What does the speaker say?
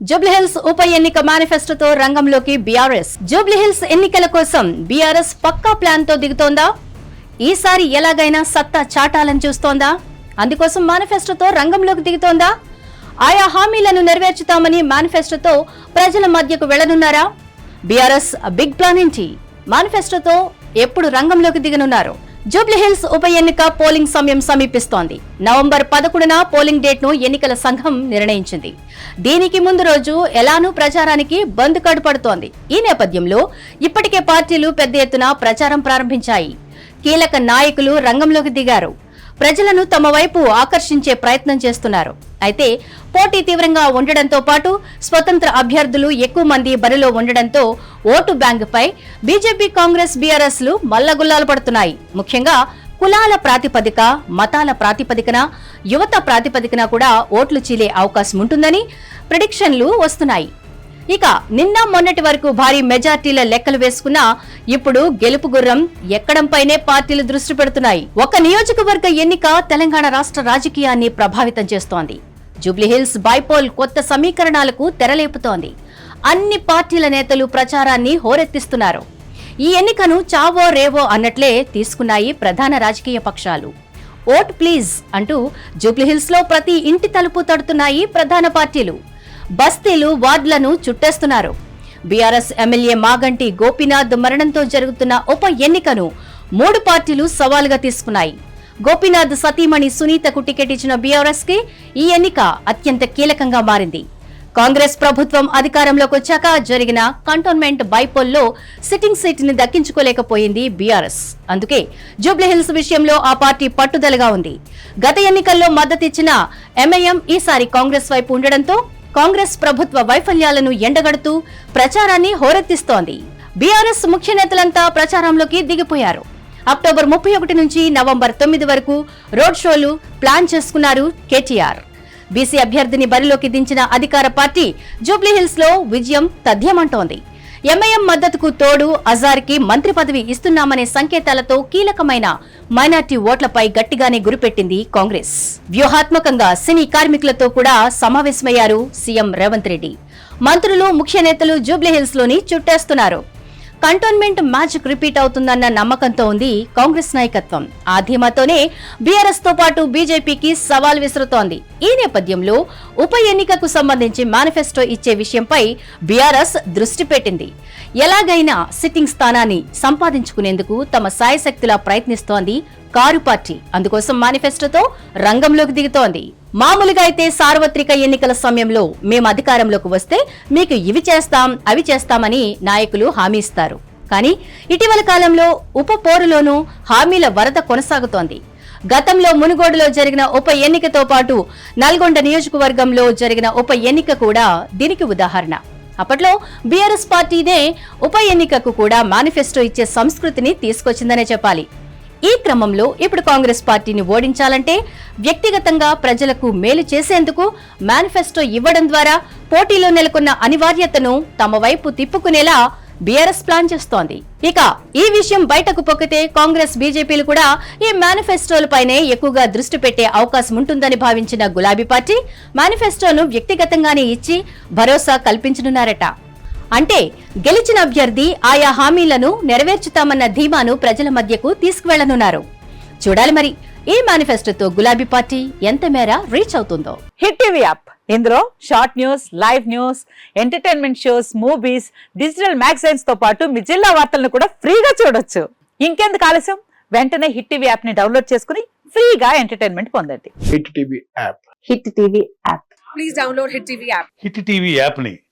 జూబ్లీహిల్స్ ఉప ఎన్నిక మేనిఫెస్టోతో రంగంలోకి బీఆర్ఎస్. జూబ్లీహిల్స్ ఎన్నికల కోసం బీఆర్ఎస్ పక్కా ప్లాన్తో దిగుతోందా? ఈసారి ఎలాగైనా సత్తా చాటాలని చూస్తోందా? అందుకోసం మేనిఫెస్టోతో రంగంలోకి దిగుతోందా? ఆయా హామీలను నెరవేర్చుతామని మేనిఫెస్టోతో ప్రజల మధ్యకు వెళ్ళనున్నారా బీఆర్ఎస్ బిగ్ ప్లాన్ ఏంటి? మేనిఫెస్టోతో ఎప్పుడు రంగంలోకి దిగనున్నారు? జూబ్లీహిల్స్ ఉప ఎన్నిక పోలింగ్ సమయం సమీపిస్తోంది. నవంబర్ పదకొండున పోలింగ్ డేట్ను ఎన్నికల సంఘం నిర్ణయించింది. దీనికి ముందు రోజు ఎలానూ ప్రచారానికి బంద్ కడుపడుతోంది. ఈ నేపథ్యంలో ఇప్పటికే పార్టీలు పెద్ద ఎత్తున ప్రచారం ప్రారంభించాయి. కీలక నాయకులు రంగంలోకి దిగారు. ప్రజలను తమ వైపు ఆకర్షించే ప్రయత్నం చేస్తున్నారు. అయితే పోటీ తీవ్రంగా ఉండడంతో పాటు స్వతంత్ర అభ్యర్థులు ఎక్కువ మంది బరిలో ఉండడంతో ఓటు బ్యాంకుపై బీజేపీ కాంగ్రెస్ బీఆర్ఎస్లు మల్లగుల్లాలు పడుతున్నాయి. ముఖ్యంగా కులాల ప్రాతిపదిక మతాల ప్రాతిపదికన యువత ప్రాతిపదికన కూడా ఓట్లు చీలే అవకాశం ఉంటుందని ప్రిడిక్షన్లు వస్తున్నాయి. ఇక నిన్న మొన్నటి వరకు భారీ మెజార్టీల లెక్కలు వేసుకున్నా ఇప్పుడు గెలుపు గుర్రం ఎక్కడంపైనే పార్టీలు దృష్టి పెడుతున్నాయి. ఒక నియోజకవర్గ ఎన్నిక తెలంగాణ రాష్ట్ర రాజకీయాన్ని ప్రభావితం చేస్తోంది. జూబ్లీహిల్స్ బైపోల్ కొత్త సమీకరణాలకు తెరలేపుతోంది. అన్ని పార్టీల నేతలు ప్రచారాన్ని హోరెత్తిస్తున్నారు. ఈ ఎన్నికను చావో రేవో అన్నట్లే తీసుకున్నాయి ప్రధాన రాజకీయ పక్షాలు. ఓట్ ప్లీజ్ అంటూ జూబ్లీహిల్స్లో ప్రతి ఇంటి తలుపు తడుతున్నాయి ప్రధాన పార్టీలు. బస్తీలు వార్డులను చుట్టేస్తున్నారు. బీఆర్ఎస్ ఎమ్మెల్యే మాగంటి గోపీనాథ్ మరణంతో జరుగుతున్న ఉప ఎన్నికను మూడు పార్టీలు సవాలుగా తీసుకున్నాయి. గోపీనాథ్ సతీమణి సునీతకు టికెట్ ఇచ్చిన బీఆర్ఎస్కి ఈ ఎన్నిక అత్యంత కీలకంగా మారింది. కాంగ్రెస్ ప్రభుత్వం అధికారంలోకి వచ్చాక జరిగిన కంటోన్మెంట్ బైపోల్లో సిట్టింగ్ సీట్ని దక్కించుకోలేకపోయింది బీఆర్ఎస్. అందుకే జూబ్లీహిల్స్ విషయంలో ఆ పార్టీ పట్టుదలగా ఉంది. గత ఎన్నికల్లో మద్దతిచ్చిన ఎంఐఎం ఈసారి కాంగ్రెస్ వైపు ఉండడంతో కాంగ్రెస్ ప్రభుత్వ వైఫల్యాలను ఎండగడుతూ ప్రచారాన్ని హోరెత్తిస్తోంది. బీఆర్ఎస్ ముఖ్య నేతలంతా ప్రచారంలోకి దిగిపోయారు. అక్టోబర్ ముప్పై ఒకటి నుంచి నవంబర్ తొమ్మిది వరకు రోడ్ షోలు ప్లాన్ చేసుకున్నారు కేటీఆర్. బీసీ అభ్యర్థిని బరిలోకి దించిన అధికార పార్టీ జూబ్లీహిల్స్లో విజయం తథ్యమంటోంది. ఎంఐఎం మద్దతుకు తోడు అజార్కి మంత్రి పదవి ఇస్తున్నామనే సంకేతాలతో కీలకమైన మైనార్టీ ఓట్లపై గట్టిగానే గురిపెట్టింది కాంగ్రెస్. వ్యూహాత్మకంగా సినీ కార్మికులతో కూడా సమావేశమయ్యారు సీఎం రేవంత్ రెడ్డి. మంత్రులు ముఖ్య నేతలు జూబ్లీహిల్స్లోని చుట్టేస్తున్నారు. కంటోన్మెంట్ మ్యాజిక్ రిపీట్ అవుతుందన్న నమ్మకంతో ఉంది కాంగ్రెస్ నాయకత్వం. ఆ ధీమాతోనే బీఆర్ఎస్తో పాటు బీజేపీకి సవాల్ విసురుతోంది. ఈ నేపథ్యంలో ఉప ఎన్నికకు సంబంధించి మేనిఫెస్టో ఇచ్చే విషయంపై బీఆర్ఎస్ దృష్టి పెట్టింది. ఎలాగైనా సిట్టింగ్ స్థానాన్ని సంపాదించుకునేందుకు తమ సాయశక్తిలా ప్రయత్నిస్తోంది కారు పార్టీ. అందుకోసం మేనిఫెస్టోతో రంగంలోకి దిగుతోంది. మామూలుగా అయితే సార్వత్రిక ఎన్నికల సమయంలో మేము అధికారంలోకి వస్తే మీకు ఇవి చేస్తాం అవి చేస్తామని నాయకులు హామీ ఇస్తారు. కానీ ఇటీవల కాలంలో ఉప పోరులోనూ హామీల వరద కొనసాగుతోంది. గతంలో మునుగోడులో జరిగిన ఉప ఎన్నికతో పాటు నల్గొండ నియోజకవర్గంలో జరిగిన ఉప ఎన్నిక కూడా దీనికి ఉదాహరణ. అప్పట్లో బీఆర్ఎస్ పార్టీనే ఉప ఎన్నికకు కూడా మేనిఫెస్టో ఇచ్చే సంస్కృతిని తీసుకొచ్చిందనే చెప్పాలి. ఈ క్రమంలో ఇప్పుడు కాంగ్రెస్ పార్టీని ఓడించాలంటే వ్యక్తిగతంగా ప్రజలకు మేలు చేసేందుకు మేనిఫెస్టో ఇవ్వడం ద్వారా పోటీలో నెలకొన్న అనివార్యతను తమ వైపు తిప్పుకునేలా బీఆర్ఎస్ ప్లాన్ చేస్తోంది. ఇక ఈ విషయం బయటకు పొక్కితే కాంగ్రెస్ బీజేపీలు కూడా ఈ మేనిఫెస్టోలపైనే ఎక్కువగా దృష్టి పెట్టే అవకాశం ఉంటుందని భావించిన గులాబీ పార్టీ మేనిఫెస్టోను వ్యక్తిగతంగానే ఇచ్చి భరోసా కల్పించనున్నారట. అంటే గెలిచిన అభ్యర్థి ఆయా హామీలను నెరవేర్చుతామన్న ధీమాను ప్రజల మధ్యకు తీసుకువెళ్ళనున్నారు. చూడాలి మరి ఈ మేనిఫెస్టోతో గులాబీ పార్టీ ఎంత మేర రీచ్ అవుతుందో. Hit TV app. ఇందులో short news live news entertainment shows movies digital మ్యాగజైన్స్తో పాటు మీ జిల్లా వార్తలను కూడా ఫ్రీగా చూడొచ్చు. ఇంకెందుకు ఆలస్యం? వెంటనే హిట్ టీవీ యాప్ని డౌన్లోడ్ చేసుకుని ఫ్రీగా ఎంటర్టైన్మెంట్ పొందండి. Hit TV app. Hit TV app. Please download Hit TV app. Hit TV యాప్ని